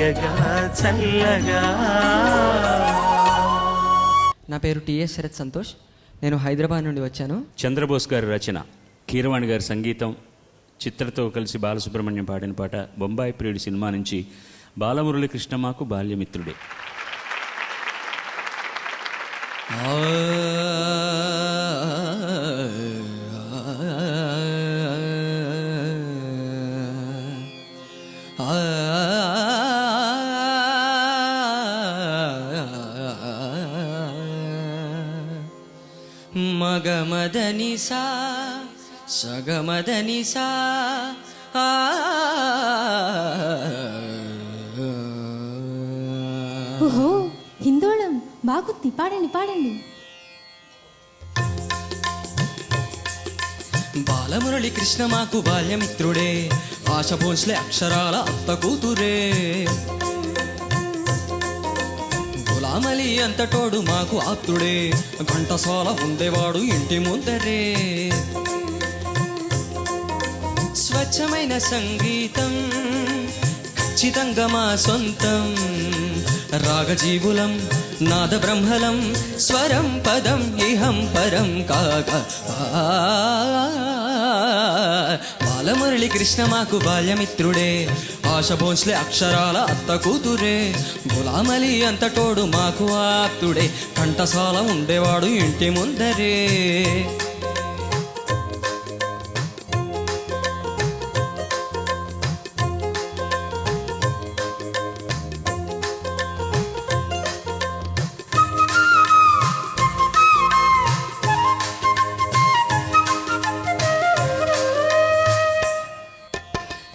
తీయగా చల్లగా నా పేరు టిఎస్ శరత్ సంతోష్ నేను హైదరాబాద్ నుండి వచ్చాను చంద్రబోస్ గారి రచన కీరవాణి గారి సంగీతం చిత్రతో కలిసి బాలసుబ్రహ్మణ్యం పాడిన పాట బొంబాయి ప్రియుడి సినిమా నుంచి బాలమురళి కృష్ణమాకు బాల్యమిత్రుడే మగమదని సా సగమదని సా. ఓహో హిందోళం బాగుంది పాడండి పాడండి బాలమురళి కృష్ణ మాకు బాల్యమిత్రుడే ఆశ భోస్లే అక్షరాల అత్త కూతురే గులామలి అంతటోడు మాకు ఆప్తుడే. ఘంటసాల ఉండేవాడు ఇంటి ముందరే. స్వచ్ఛమైన సంగీతం ఖచ్చితంగా మా సొంతం. రాగజీవులం నాద బ్రహ్మలం స్వరం పదం ఇహం పరం కాగ. బాలమురళి కృష్ణ మాకు బాల్యమిత్రుడే. ఆశ భోస్లే అక్షరాల అత్త కూతురే. గులామలి అంతటోడు మాకు ఆప్తుడే. కంఠసాల ఉండేవాడు ఇంటి ముందరే.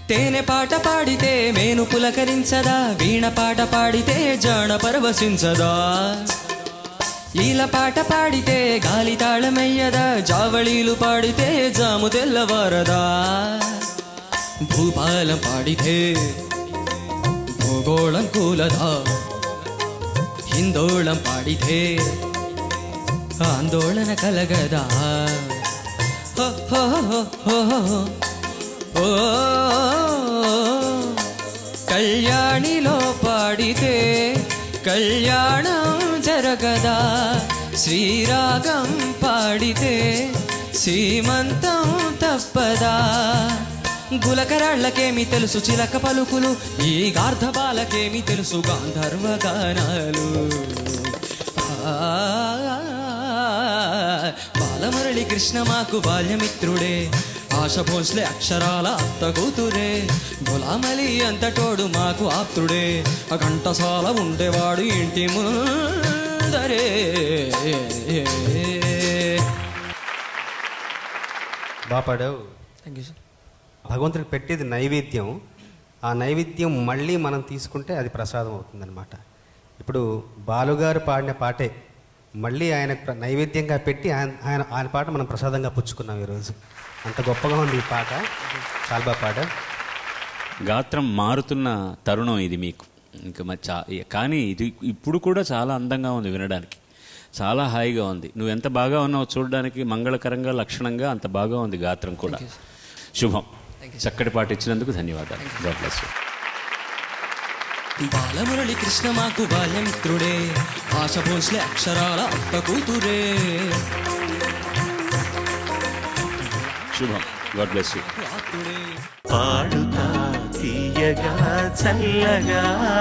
తేనె పాట పాడితే మేను పులకరించదా వీణ పాట పాడితే జాణ పరవశించదా? ఈల పాట పాడితే గాలి తాళమయ్యదా జావళీలు పాడితే జాము తెల్లవారదా? భూపాలం పాడితే భూగోళం కూలదా? హిందోళం పాడితే ఆందోళన కలగదా? హో హో హో హో ఓ కళ్యాణిలో పాడితే కళ్యాణం జరగదా? శ్రీరాగం పాడితే శ్రీమంతం తప్పదా? గులకరాళ్ళకేమి తెలుసు చిలక పలుకులు ఈ గార్ధబాలకేమి తెలుసు గాంధర్వ గానాలు? బాలమురళి కృష్ణ మాకు బాల్యమిత్రుడే. ఆశ భోస్లే అక్షరాల అత్త కూతురే. గులామలి అంతటోడు మాకు ఆప్తుడే. ఆ ఘంటసాల ఉండేవాడు ఇంటి ముందరే. బాగా పాడావు. థ్యాంక్ యూ సార్ భగవంతుడికి పెట్టేది నైవేద్యం. ఆ నైవేద్యం మళ్ళీ మనం తీసుకుంటే అది ప్రసాదం అవుతుందన్నమాట. ఇప్పుడు బాలుగారు పాడిన పాటే. మళ్ళీ ఆయన నైవేద్యంగా పెట్టి ఆయన ఆయన ఆయన పాట మనం ప్రసాదంగా పుచ్చుకున్నాం ఈరోజు. అంత గొప్పగా ఉంది ఈ పాట. చాలా బాగా పాడా గాత్రం మారుతున్న తరుణం ఇది మీకు. ఇంకా మరి చా కానీ ఇది ఇప్పుడు కూడా చాలా అందంగా ఉంది వినడానికి. చాలా హాయిగా ఉంది. నువ్వు ఎంత బాగా ఉన్నావు చూడడానికి మంగళకరంగా లక్షణంగా అంత బాగా ఉంది గాత్రం కూడా. శుభం. చక్కటి పాట ఇచ్చినందుకు ధన్యవాదాలు. బాలమురళి కృష్ణ మాకు బాల్యమిత్రుడే. ఆశ భోస్లే అక్షరాల అత్త కూతురే. శుభం. God bless you. పాడుతా తీయగా చల్లగా.